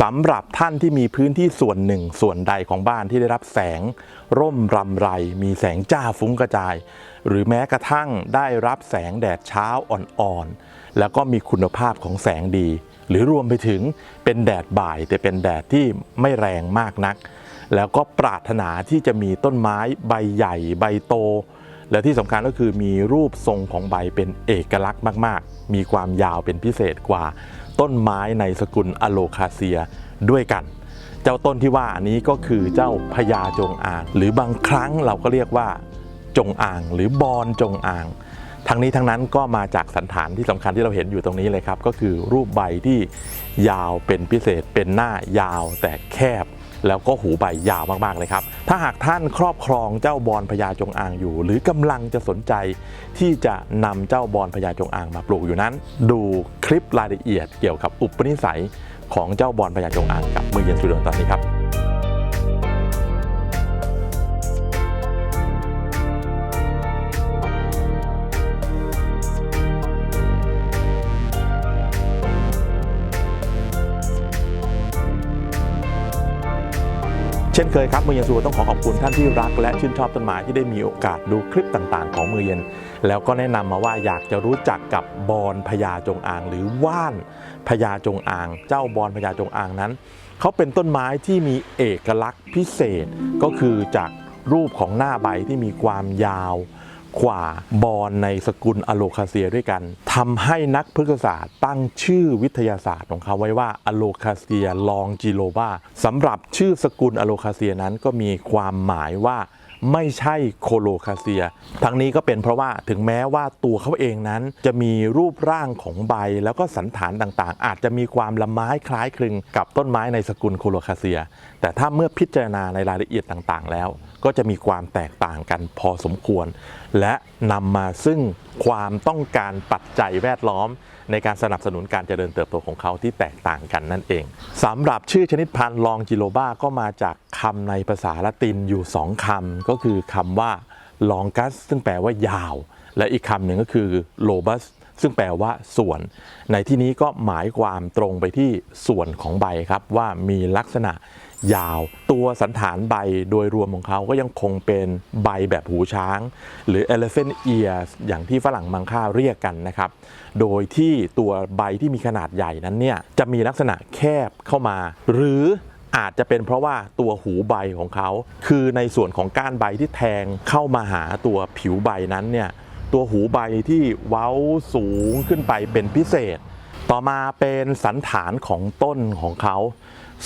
สำหรับท่านที่มีพื้นที่ส่วนหนึ่งส่วนใดของบ้านที่ได้รับแสง ร่มรำไร มีแสงจ้าฟุ้งกระจาย หรือแม้กระทั่งได้รับแสงแดดเช้าอ่อนๆ แล้วก็มีคุณภาพของแสงดี หรือรวมไปถึงเป็นแดดบ่าย แต่เป็นแดดที่ไม่แรงมากนัก แล้วก็ปรารถนาที่จะมีต้นไม้ใบใหญ่ ใบโต และที่สำคัญก็คือมีรูปทรงของใบเป็นเอกลักษณ์มาก ๆ มีความยาวเป็นพิเศษกว่า ต้นไม้ในสกุลอโลคาเซียด้วยกัน เจ้าต้นที่ว่านี้ก็คือเจ้าพญาจงอาง หรือบางครั้งเราก็เรียกว่าจงอาง หรือบอนจงอาง ทั้งนี้ทั้งนั้นก็มาจากสันฐานที่สำคัญที่เราเห็นอยู่ตรงนี้เลยครับ ก็คือรูปใบที่ยาวเป็นพิเศษเป็นหน้ายาวแต่แคบ แล้วก็หูใบยาวมากๆเลยครับ ถ้าหากท่านครอบครองเจ้าบอลพญาจงอางอยู่ หรือกำลังจะสนใจที่จะนำเจ้าบอลพญาจงอางมาปลูกอยู่นั้น ดูคลิปรายละเอียดเกี่ยวกับอุปนิสัยของเจ้าบอลพญาจงอางกับมือเย็นสุดนตอนนี้ครับ เช่นเคยครับมือเย็นสูต้องขอขอบคุณท่านที่รัก และชื่นชอบต้นไม้ที่ได้มีโอกาสดูคลิปต่างๆ ของมือเย็น แล้วก็แนะนำมาว่าอยากจะรู้จักกับบอนพญาจงอาง หรือว่านพญาจงอาง เจ้าบอนพญาจงอางนั้นเขาเป็นต้นไม้ที่มีเอกลักษณ์พิเศษก็คือจากรูปของหน้าใบที่มีความยาว กว่าบอนในสกุลอโลคาเซียด้วยกันทำให้นักพฤกษศาสตร์ตั้งชื่อวิทยาศาสตร์ของเขาไว้ว่าอโลคาเซียลองจิโลบาสำหรับชื่อสกุลอโลคาเซียนั้นก็มีความหมายว่าไม่ใช่โคโลคาเซีย ทั้งนี้ก็เป็นเพราะว่าถึงแม้ว่าตัวเขาเองนั้น จะมีรูปร่างของใบแล้วก็สันฐานต่างๆ อาจจะมีความละไม้คล้ายคลึงกับต้นไม้ในสกุลโคโลคาเซีย แต่ถ้าเมื่อพิจารณาในรายละเอียดต่างๆ แล้ว ก็จะมีความแตกต่างกันพอสมควร และนำมาซึ่งความต้องการปัจจัยแวดล้อม ในการสนับสนุนการเจริญเติบโตของเขาที่แตกต่างกันนั่นเองสำหรับชื่อชนิดพันธุ์ลองจิโลบาก็มาจากคำในภาษาละตินอยู่สองคำก็คือคำว่าลองกัสซึ่งแปลว่ายาว และอีกคำหนึ่งก็คือโลบัส ซึ่งแปลว่าส่วน ในที่นี้ก็หมายความตรงไปที่ส่วนของใบครับ ว่ามีลักษณะยาว ตัวสันฐานใบโดยรวมของเขาก็ยังคงเป็นใบแบบหูช้าง หรือ elephant ears อย่างที่ฝรั่งมังค่าเรียกกันนะครับ โดยที่ตัวใบที่มีขนาดใหญ่นั้นเนี่ยจะมีลักษณะแคบเข้ามา หรืออาจจะเป็นเพราะว่าตัวหูใบของเขา คือในส่วนของก้านใบที่แทงเข้ามาหาตัวผิวใบนั้นเนี่ย ตัวหูใบที่เว้าสูงขึ้นไปเป็นพิเศษ ต่อมาเป็นสันฐานของต้นของเขา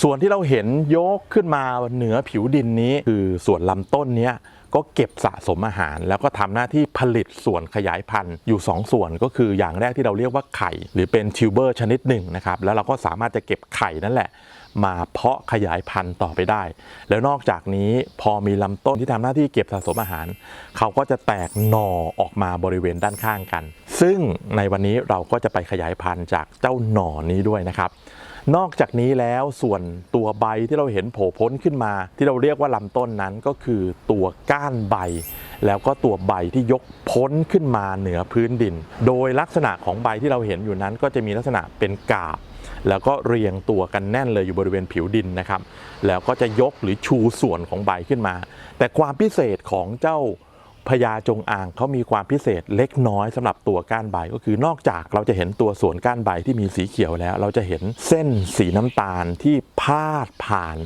ส่วนที่เราเห็นยกขึ้นมาเหนือผิวดินนี้ คือส่วนลำต้นเนี้ย ก็เก็บสะสมอาหาร แล้วก็ทำหน้าที่ผลิตส่วนขยายพันธุ์อยู่ 2 ส่วนก็คืออย่างแรกที่เราเรียกว่าไข่ หรือเป็นทิวเบอร์ชนิดหนึ่งนะครับแล้วเราก็สามารถจะเก็บไข่นั่นแหละ มาเพาะขยายพันธุ์ต่อไปได้ แล้วนอกจากนี้พอมีลำต้นที่ทำหน้าที่เก็บสะสมอาหาร เขาก็จะแตกหน่อออกมาบริเวณด้านข้างกัน ซึ่งในวันนี้เราก็จะไปขยายพันธุ์จากเจ้าหน่อนี้ด้วยนะครับ นอกจากนี้แล้วส่วนตัวใบที่เราเห็นโผล่พ้นขึ้นมา ที่เราเรียกว่าลำต้นนั้นก็คือตัวก้านใบ แล้วก็ตัวใบที่ยกพ้นขึ้นมาเหนือพื้นดิน โดยลักษณะของใบที่เราเห็นอยู่นั้น ก็จะมีลักษณะเป็นกาบ แล้วก็เรียงตัวกันแน่นเลยอยู่บริเวณผิวดินนะครับ แล้วก็จะยกหรือชูส่วนของใบขึ้นมา แต่ความพิเศษของเจ้า พญาจงอางเขามีความพิเศษเล็กน้อยสำหรับตัวก้านใบ ก็คือนอกจากเราจะเห็นตัวส่วนก้านใบที่มีสีเขียวแล้ว เราจะเห็นเส้นสีน้ำตาลที่พาดผ่าน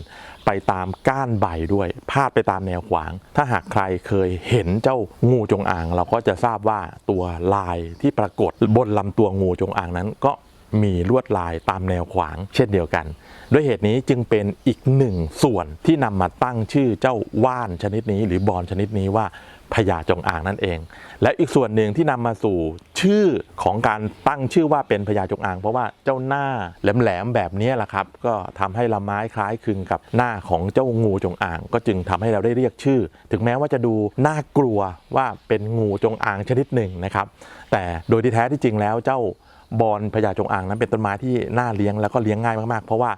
ไปตามก้านใบด้วย พาดไปตามแนวขวาง ถ้าหากใครเคยเห็นเจ้างูจงอาง เราก็จะทราบว่าตัวลายที่ปรากฏบนลำตัวงูจงอางนั้น ก็ มีลวดลายตามแนวขวางเช่นเดียวกัน ด้วยเหตุนี้จึงเป็นอีกหนึ่งส่วนที่นำมาตั้งชื่อเจ้าว่านชนิดนี้ หรือบอลชนิดนี้ว่าพญาจงอางนั่นเอง และอีกส่วนหนึ่งที่นำมาสู่ชื่อของการตั้งชื่อว่าเป็นพญาจงอาง เพราะว่าเจ้าหน้าแหลมๆแบบนี้แหละครับ ก็ทำให้ละไม้คล้ายคลึงกับหน้าของเจ้างูจงอาง ก็จึงทำให้เราได้เรียกชื่อ ถึงแม้ว่าจะดูน่ากลัวว่าเป็นงูจงอางชนิดหนึ่งนะครับ แต่โดยที่แท้ที่จริงแล้วเจ้า บอนพญาจงอางนั้นเป็นต้นไม้ที่น่าเลี้ยงแล้วก็เลี้ยงง่ายมากๆ เพราะว่า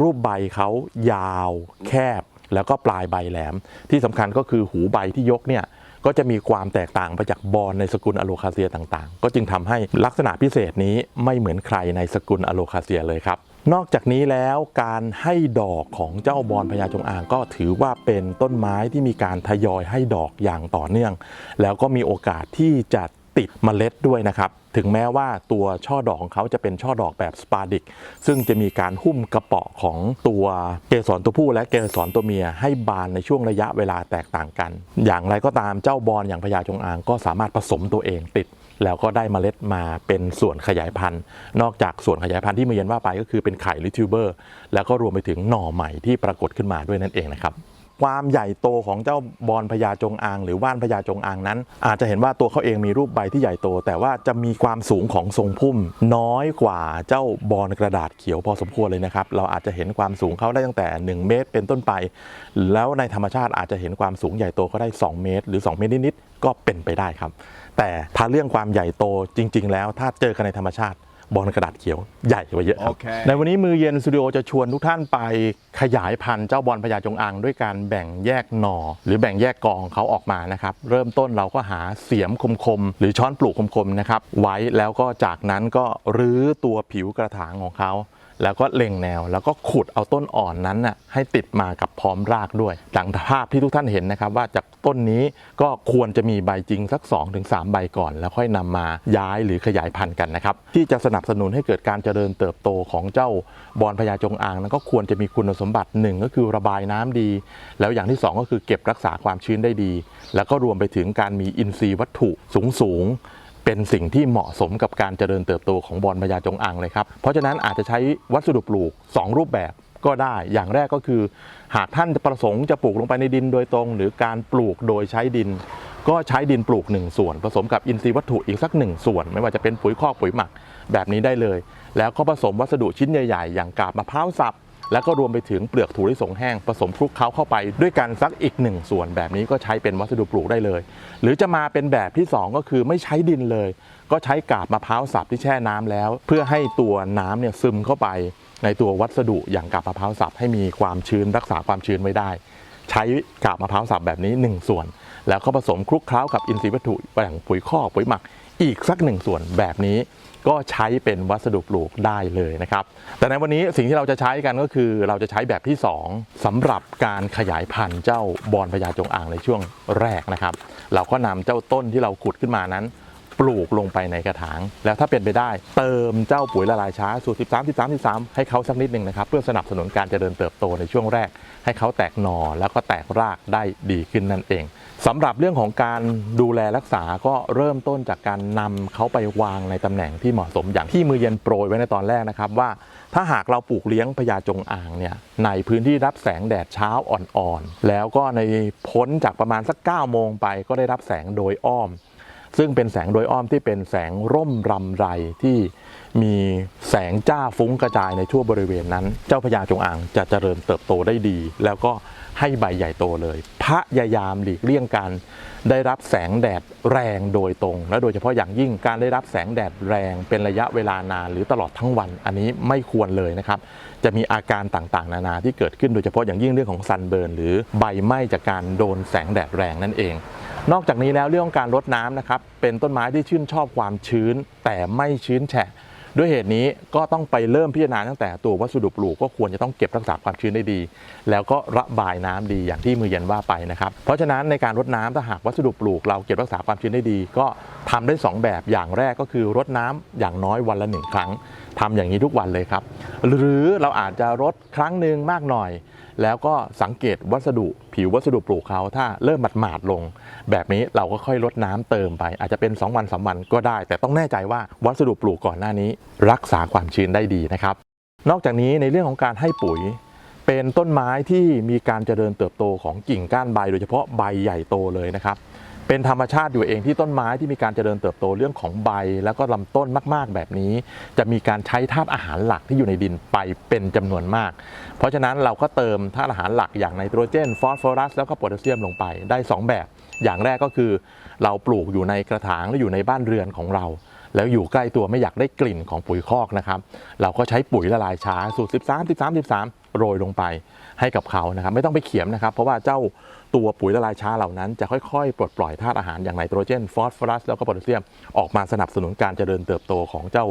รูปใบเขายาวแคบแล้วก็ปลายใบแหลม ที่สำคัญก็คือหูใบที่ยกเนี่ยก็จะมีความแตกต่างไปจากบอนในสกุลอโลคาเซียต่างๆ ก็จึงทำให้ลักษณะพิเศษนี้ไม่เหมือนใครในสกุลอโลคาเซียเลยครับ นอกจากนี้แล้วการให้ดอกของเจ้าบอนพญาจงอางก็ถือว่าเป็นต้นไม้ที่มีการทยอยให้ดอกอย่างต่อเนื่อง แล้วก็มีโอกาสที่จะติดเมล็ดด้วยนะครับ ถึงแม้ว่าตัวช่อดอกของเขาจะเป็นช่อดอกแบบสปาดิก ซึ่งจะมีการหุ้มกระเปาะของตัวเกสรตัวผู้และเกสรตัวเมีย ให้บานในช่วงระยะเวลาแตกต่างกัน อย่างไรก็ตามเจ้าบอลอย่างพญาจงอางก็สามารถผสมตัวเองติด แล้วก็ได้เมล็ดมาเป็นส่วนขยายพันธุ์ นอกจากส่วนขยายพันธุ์ที่เมือเย็นว่าไปก็คือเป็นไข่หรือทิวเบอร์ แล้วก็รวมไปถึงหน่อใหม่ที่ปรากฏขึ้นมาด้วยนั่นเองนะครับ ความใหญ่โตของเจ้าบอลพญาจงอาง หรือว่านพญาจงอางนั้น อาจจะเห็นว่าตัวเขาเองมีรูปใบที่ใหญ่โต แต่ว่าจะมีความสูงของทรงพุ่ม น้อยกว่าเจ้าบอลกระดาษเขียวพอสมควรเลยนะครับ เราอาจจะเห็นความสูงเขาได้ตั้งแต่ 1 เมตรเป็นต้นไป แล้วในธรรมชาติอาจจะเห็นความสูงใหญ่โตก็ได้ 2 เมตร หรือ 2 เมตรนิดๆก็เป็นไปได้ครับ แต่ถ้าเรื่องความใหญ่โตจริง ๆ แล้วถ้าเจอกันในธรรมชาติ บอลกระดาษเขียวใหญ่กว่าเยอะครับโอเคในวันนี้มือเย็นสตูดิโอจะชวนทุกท่านไปขยายพันธุ์เจ้าบอลพญาจงอางด้วยการแบ่งแยกหน่อ หรือแบ่งแยกกองเขาออกมานะครับ เริ่มต้นเราก็หาเสียมคมๆ หรือช้อนปลูกคมๆนะครับไว้แล้วก็จากนั้นก็รื้อตัวผิวกระถางของเขา แล้วก็เล็งแนว แล้วก็ขุดเอาต้นอ่อนนั้นน่ะให้ติดมากับพร้อมรากด้วยดังภาพที่ทุกท่านเห็นนะครับ ว่าจากต้นนี้ก็ควรจะมีใบจริงสัก 2-3 ใบก่อน แล้วค่อยนำมาย้ายหรือขยายพันธุ์กันนะครับ ที่จะสนับสนุนให้เกิดการเจริญเติบโตของเจ้าบอนพญาจงอางนั้นก็ควรจะมีคุณสมบัติหนึ่งก็คือระบายน้ำดี แล้วอย่างที่สองก็คือเก็บรักษาความชื้นได้ดี แล้วก็รวมไปถึงการมีอินทรีย์วัตถุสูงสูง เป็นสิ่งที่เหมาะสมกับการเจริญเติบโตของบอลพญาจงอางเลยครับ เพราะฉะนั้นอาจจะใช้วัสดุปลูก 2 รูปแบบก็ได้ อย่างแรกก็คือ หากท่านประสงค์จะปลูกลงไปในดินโดยตรง หรือการปลูกโดยใช้ดิน ก็ใช้ดินปลูก 1 ส่วน ผสมกับอินทรีย์วัตถุอีกสัก 1 ส่วน ไม่ว่าจะเป็นปุ๋ยคอกปุ๋ยหมักแบบนี้ได้เลย แล้วก็ผสมวัสดุชิ้นใหญ่ ๆ อย่างกาบมะพร้าวสับ แล้วก็รวมไปถึงเปลือกถั่วลิสงแห้งผสมคลุกเคล้าเข้าไปด้วยกันสักอีกหนึ่งส่วนแบบนี้ก็ใช้เป็นวัสดุปลูกได้เลย หรือจะมาเป็นแบบที่ 2 ก็คือไม่ใช้ดินเลย ก็ใช้กาบมะพร้าวสับที่แช่น้ำแล้ว เพื่อให้ตัวน้ำเนี่ยซึมเข้าไป ในตัววัสดุอย่างกาบมะพร้าวสับให้มีความชื้นรักษาความชื้นไว้ได้ ใช้กาบมะพร้าวสับแบบนี้ 1 ส่วน แล้วก็ผสมคลุกเคล้ากับอินทรีย์วัตถุอย่างปุ๋ยคอกปุ๋ยหมัก อีกสักหนึ่งส่วนแบบนี้ก็ใช้เป็นวัสดุปลูกได้เลยนะครับ แต่ในวันนี้สิ่งที่เราจะใช้กันก็คือเราจะใช้แบบที่ 2สำหรับการขยายพันธุ์เจ้าบอนพญาจงอางในช่วงแรกนะครับ เราก็นำเจ้าต้นที่เราขุดขึ้นมานั้น ปลูกลงไปในกระถาง แล้วถ้าเป็นไปได้ เติมเจ้าปุ๋ยละลายช้าสูตร 13 13 13 ให้เขาสักนิดหนึ่งนะครับ เพื่อสนับสนุนการเจริญเติบโตในช่วงแรก ให้เขาแตกหน่อแล้วก็แตกรากได้ดีขึ้นนั่นเอง สำหรับเรื่องของการดูแลรักษาก็เริ่มต้นจากการนำเขาไปวางในตำแหน่งที่เหมาะสมอย่างที่มือเย็นโปรยไว้ในตอนแรกนะครับว่า ถ้าหากเราปลูกเลี้ยงพญาจงอางเนี่ยในพื้นที่รับแสงแดดเช้าอ่อนๆ แล้วก็ในพ้นจากประมาณสัก9โมงไปก็ได้รับแสงโดยอ้อม ซึ่งเป็นแสงโดยอ้อมที่เป็นแสงร่มรำไรที่ มีแสงจ้าฟุ้งกระจายในทั่วบริเวณนั้น เจ้าพญาจงอางจะเจริญเติบโตได้ดี แล้วก็ให้ใบใหญ่โตเลยพยายามหลีกเลี่ยงการได้รับแสงแดดแรงโดยตรง และโดยเฉพาะอย่างยิ่งการได้รับแสงแดดแรงเป็นระยะเวลานานหรือตลอดทั้งวัน อันนี้ไม่ควรเลยนะครับ จะมีอาการต่างๆ นานาที่เกิดขึ้นโดยเฉพาะอย่างยิ่งเรื่องของซันเบิร์นหรือใบไหม้จากการโดนแสงแดดแรงนั่นเองนอกจากนี้แล้วเรื่องของการรดน้ำนะครับเป็นต้นไม้ที่ชื่นชอบความชื้นแต่ไม่ชื้นแฉะ ด้วยเหตุนี้ก็ต้องไปเริ่มพิจารณาตั้งแต่ตัววัสดุปลูกก็ควรจะต้องเก็บรักษาความชื้นได้ดี แล้วก็ระบายน้ำดีอย่างที่มือเย็นว่าไปนะครับเพราะฉะนั้นในการรดน้ำถ้าหากวัสดุปลูกเราเก็บรักษาความชื้นได้ดี ก็ทำได้สองแบบอย่างแรกก็คือรดน้ำอย่างน้อยวันละหนึ่งครั้งทำอย่างนี้ทุกวันเลยครับ หรือเราอาจจะรดครั้งหนึ่งมากหน่อย แล้วก็สังเกตวัสดุผิววัสดุปลูกเขาถ้าเริ่มหมาดๆลง แบบนี้เราก็ค่อยลดน้ำเติมไป อาจจะเป็น 2 วันสาวันก็ได้ แต่ต้องแน่ใจว่าวัสดุปลูกก่อนหน้านี้ รักษาความชื้นได้ดีนะครับ นอกจากนี้ในเรื่องของการให้ปุ๋ย เป็นต้นไม้ที่มีการเจริญเติบโตของกิ่งก้านใบ โดยเฉพาะใบใหญ่โตเลยนะครับ เป็นธรรมชาติอยู่เองที่ต้นไม้ที่มีการเจริญเติบโตเรื่องของใบ แล้วก็ลำต้นมาก ๆ แบบนี้ จะมีการใช้ธาตุอาหารหลักที่อยู่ในดินไปเป็นจำนวนมาก เพราะฉะนั้นเราก็เติมธาตุอาหารหลักอย่างไนโตรเจน ฟอสฟอรัส แล้วก็โพแทสเซียมลงไปได้ 2 แบบ อย่างแรกก็คือ เราปลูกอยู่ในกระถางหรืออยู่ในบ้านเรือนของเราแล้วอยู่ใกล้ตัวไม่อยากได้กลิ่นของปุ๋ยคอกนะครับ เราก็ใช้ปุ๋ยละลายช้าสูตร 13 13 13 โรยลงไป ให้กับเขานะครับไม่ต้องไปเขียมนะครับ เพราะว่าเจ้าตัวปุ๋ยละลายช้าเหล่านั้น จะค่อยๆ ปลดปล่อยธาตุอาหารอย่างไนโตรเจนฟอสฟอรัสแล้วก็โพแทสเซียมออกมาสนับสนุนการเจริญเติบโตของเจ้า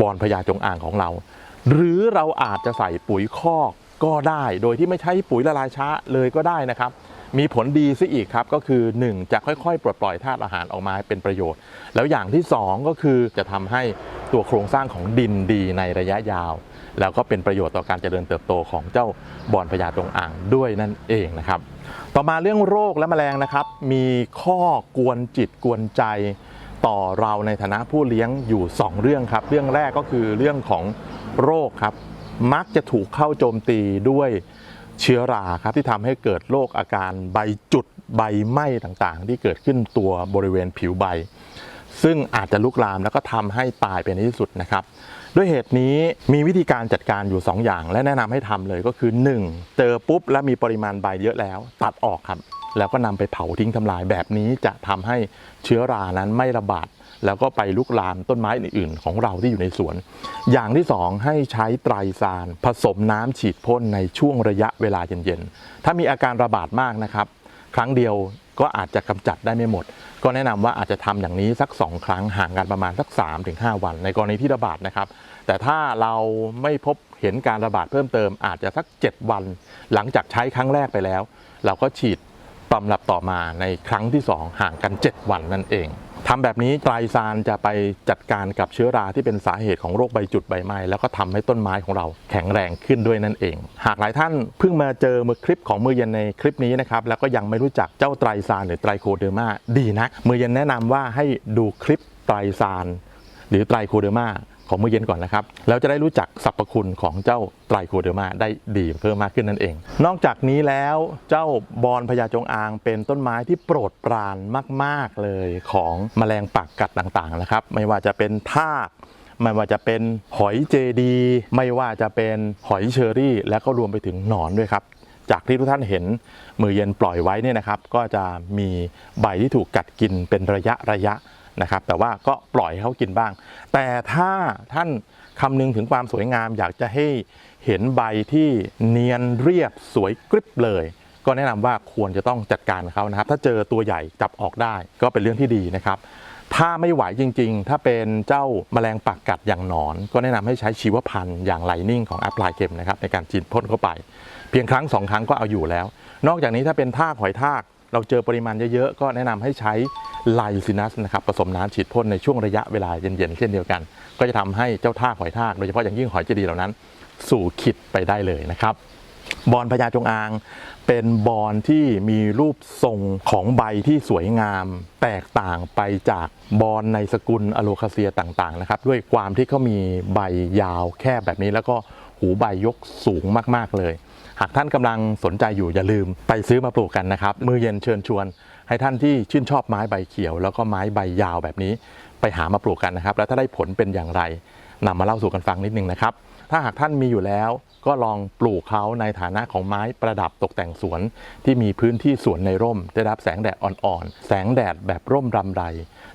บอลพญาจงอ่างของเรา หรือเราอาจจะใส่ปุ๋ยคอกก็ได้ โดยที่ไม่ใช้ปุ๋ยละลายช้าเลยก็ได้นะครับ มีผลดีซะอีกครับก็คือ 1 จะค่อยๆ ปลดปล่อยธาตุอาหารออกมาเป็นประโยชน์ แล้วอย่างที่ 2 ก็คือจะทำให้ตัวโครงสร้างของดินดีในระยะยาว แล้วก็เป็นประโยชน์ต่อการเจริญเติบโตของเจ้าบอนพญาตรงอ่างด้วยนั่นเองนะครับ ต่อมาเรื่องโรคและแมลงนะครับ มีข้อกวนจิตกวนใจต่อเราในฐานะผู้เลี้ยงอยู่ 2 เรื่องครับ เรื่องแรกก็คือเรื่องของโรคครับ มักจะถูกเข้าโจมตีด้วย เชื้อราครับที่ทำให้เกิดโรคอาการใบจุดใบไหม้ต่างๆ ที่เกิดขึ้นตัวบริเวณผิวใบ ซึ่งอาจจะลุกลามแล้วก็ทำให้ตายไปในที่สุดนะครับด้วยเหตุนี้มีวิธีการจัดการอยู่ 2 อย่าง และแนะนำให้ทำเลยก็คือ 1. เจอปุ๊บแล้วมีปริมาณใบเยอะแล้ว ตัดออกครับ แล้วก็นำไปเผาทิ้งทำลายแบบนี้จะทำให้เชื้อรานั้นไม่ระบาด แล้วก็ไปลุกลามต้นไม้อื่นๆ ของเราที่อยู่ในสวน อย่างที่ 2 ให้ใช้ไตรซานผสมน้ำฉีดพ่นในช่วงระยะเวลาเย็นๆ ถ้ามีอาการระบาดมากนะครับ ครั้งเดียวก็อาจจะกำจัดได้ไม่หมด ก็แนะนำว่าอาจจะทำอย่างนี้สัก 2 ครั้งห่างกันประมาณสัก 3-5 วัน ในกรณีที่ระบาดนะครับ แต่ถ้าเราไม่พบเห็นการระบาดเพิ่มเติมอาจจะสัก 7 วัน หลังจากใช้ครั้งแรกไปแล้ว เราก็ฉีดตำรับต่อมาในครั้งที่ 2 ห่างกัน 7 วันนั่นเอง ทำแบบนี้ไตรซานจะไปจัดการกับเชื้อราที่เป็นสาเหตุของโรคใบจุดใบไหม้แล้วก็ทำให้ต้นไม้ของเราแข็งแรงขึ้นด้วยนั่นเอง หากหลายท่านเพิ่งมาเจอมือคลิปของมือเย็นในคลิปนี้นะครับแล้วก็ยังไม่รู้จักเจ้าไตรซานหรือไตรโคเดอร์มาดีนะมือเย็นแนะนำว่าให้ดูคลิปไตรซานหรือไตรโคเดอร์มา ของมือเย็นก่อนนะครับ แล้วจะได้รู้จักสรรพคุณของเจ้าไตรโคเดอร์มาได้ดีเพิ่มมากขึ้นนั่นเอง นอกจากนี้แล้วเจ้าบอนพญาจงอางเป็นต้นไม้ที่โปรดปรานมาก ๆเลยของแมลงปากกัดต่างๆนะครับ ไม่ว่าจะเป็นทากไม่ว่าจะเป็นหอยเจดี ไม่ว่าจะเป็นหอยเชอรี่ และก็รวมไปถึงหนอนด้วยครับ จากที่ทุกท่านเห็นมือเย็นปล่อยไว้เนี่ยนะครับ ก็จะมีใบที่ถูกกัดกินเป็นระยะระยะ นะครับแต่ว่าก็ปล่อยให้เขากินบ้าง แต่ถ้าท่านคำนึงถึงความสวยงาม อยากจะให้เห็นใบที่เนียนเรียบสวยกริบเลย ก็แนะนำว่าควรจะต้องจัดการเขานะครับ ถ้าเจอตัวใหญ่จับออกได้ก็เป็นเรื่องที่ดีนะครับ ถ้าไม่ไหวจริง ๆ ถ้าเป็นเจ้าแมลงปากกัดอย่างหนอน ก็แนะนำให้ใช้ชีวพันธุ์อย่างไลนิ่งของแอปพลายเข็มนะครับในการฉีดพ่นเข้าไป เพียงครั้งสองครั้งก็เอาอยู่แล้ว นอกจากนี้ถ้าเป็นทากหอยทากเราเจอปริมาณเยอะๆก็แนะนำให้ใช้ ไลซินัสนะครับผสมน้ำฉีดพ่นในช่วงระยะเวลาเย็นๆเช่นเดียวกัน ก็จะทำให้เจ้าท่าหอยทากโดยเฉพาะอย่างยิ่งหอยเจดีเหล่านั้น สู่ขิดไปได้เลยนะครับบอนพญาจงอาง เป็นบอนที่มีรูปทรงของใบที่สวยงาม แตกต่างไปจากบอนในสกุลอโลคาเซียต่างๆนะครับด้วยความที่เขามีใบยาวแคบแบบนี้ แล้วก็หูใบยกสูงมากๆเลย หากท่านกำลังสนใจอยู่อย่าลืมไปซื้อมาปลูกกันนะครับ มือเย็นเชิญชวน ให้ท่านที่ชื่นชอบไม้ใบเขียว แล้วก็ไม้ใบยาวแบบนี้ไปหามาปลูกกันนะครับ แล้วถ้าได้ผลเป็นอย่างไรนำมาเล่าสู่กันฟังนิดนึงนะครับ ถ้าหากท่านมีอยู่แล้วก็ลองปลูกเขาในฐานะของไม้ประดับตกแต่งสวน ที่มีพื้นที่สวนในร่ม ได้รับแสงแดดอ่อนๆ แสงแดดแบบร่มรำไร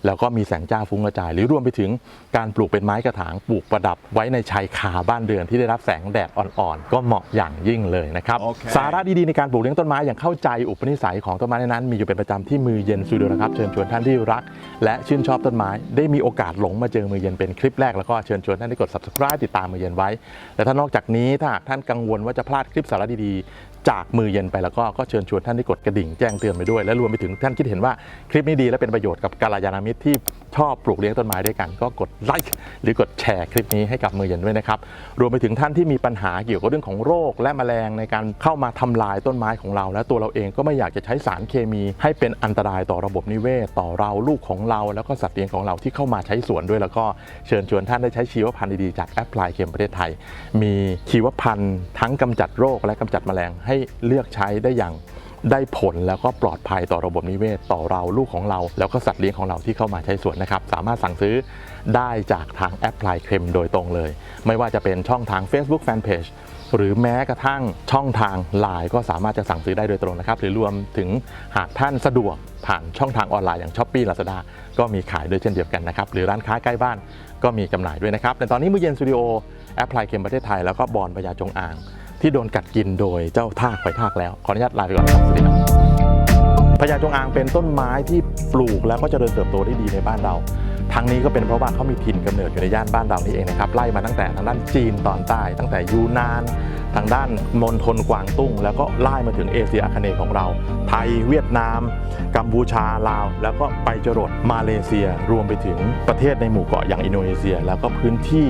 แล้วก็มีแสงจ้าฟุ้งกระจาย หรือรวมไปถึงการปลูกเป็นไม้กระถางปลูกประดับไว้ในชายคาบ้านเรือนที่ได้รับแสงแดดอ่อนๆ ก็เหมาะอย่างยิ่งเลยนะครับโอเคสาระดีๆในการปลูกเลี้ยงต้นไม้อย่างเข้าใจอุปนิสัยของต้นไม้นั้นๆมีอยู่เป็นประจำที่มือเย็นสตูดิโอนะครับเชิญชวนท่านที่รัก และชื่นชอบต้นไม้ได้มีโอกาสหลงมาเจอมือเย็นเป็นคลิปแรกแล้วก็เชิญชวนท่านได้กด subscribe ติดตามมือเย็นไว้และถ้านอกจากนี้ถ้าหากท่านกังวลว่าจะพลาดคลิปสาระดีๆจากมือเย็นไปแล้วก็ก็เชิญชวนท่านได้กดกระดิ่งแจ้งเตือนไปด้วย และรวมไปถึงท่านคิดเห็นว่าคลิปนี้ดีและเป็นประโยชน์กับกาลยานามิตรที่ชอบปลูกเลี้ยงต้นไม้ด้วยกัน ก็กดไลค์หรือกดแชร์คลิปนี้ให้กับมือเย็นด้วยนะครับรวมไปถึงท่านที่มีปัญหาเกี่ยวกับเรื่องของโรคและแมลงในการเข้ามาทำลายต้นไม้ของเรา และตัวเราเองก็ไม่อยากจะใช้สารเคมีให้เป็นอันตรายต่อระบบนิเวศ ต่อเราลูกของเราแล้วก็สัตว์เลี้ยงของเราที่เข้ามาใช้สวนด้วยแล้วก็เชิญชวนท่านได้ใช้ชีวพันธุ์ดีๆจากแอปพลายเคมประเทศไทย มีชีวพันธุ์ทั้งกำจัดโรคและกำจัดแมลงให้เลือกใช้ได้อย่างได้ผลแล้วก็ปลอดภัยต่อระบบนิเวศ ต่อเราลูกของเรา แล้วก็สัตว์เลี้ยงของเราที่เข้ามาใช้สวนนะครับ สามารถสั่งซื้อได้จากทางแอปพลายเคมโดยตรงเลย ไม่ว่าจะเป็นช่องทาง Facebook Fanpage หรือแม้กระทั่งช่องทาง Line ก็สามารถจะสั่งซื้อได้โดยตรงนะครับ หรือรวมถึงหากท่านสะดวกผ่านช่องทางออนไลน์อย่าง s h อ p e e Lazada ก็มีขายด้วยเช่นเดียวกันนะครับหรือร้านค้าใกล้บ้านก็มีจำหน่ายด้วยนะครับในตอนนี้มือเย็นสตูดิโอแอปพลายเคมประเทศไทยแล้วก็บอลพญาจงอ่าง ที่โดนกัดกินโดยเจ้าทากไฟทากแล้ว ขออนุญาตลาไปก่อนครับสวัสดีครับพญาจงอางเป็นต้นไม้ที่ปลูกแล้วก็เจริญเติบโตได้ดีในบ้านเรา ทั้งนี้ก็เป็นเพราะว่าเขามีถิ่นกำเนิดอยู่ในย่านบ้านเรานี่เองนะครับไล่มาตั้งแต่ทางด้านจีนตอนใต้ ตั้งแต่ยูนาน ทางด้านมณฑลกวางตุ้ง แล้วก็ไล่มาถึงเอเชียอาคเนย์ของเรา ไทยเวียดนาม กัมพูชาลาว แล้วก็ไปจรดมาเลเซีย รวมไปถึงประเทศในหมู่เกาะอย่างอินโดนีเซีย แล้วก็พื้นที่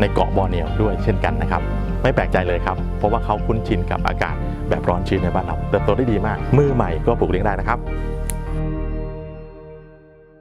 ในเกาะบอร์เนียวด้วยเช่นกันนะครับไม่แปลกใจเลยครับเพราะว่าเขาคุ้นชินกับอากาศแบบร้อนชื้นในบ้านเราเติบโตได้ดีมาก มือใหม่ก็ปลูกเลี้ยงได้นะครับ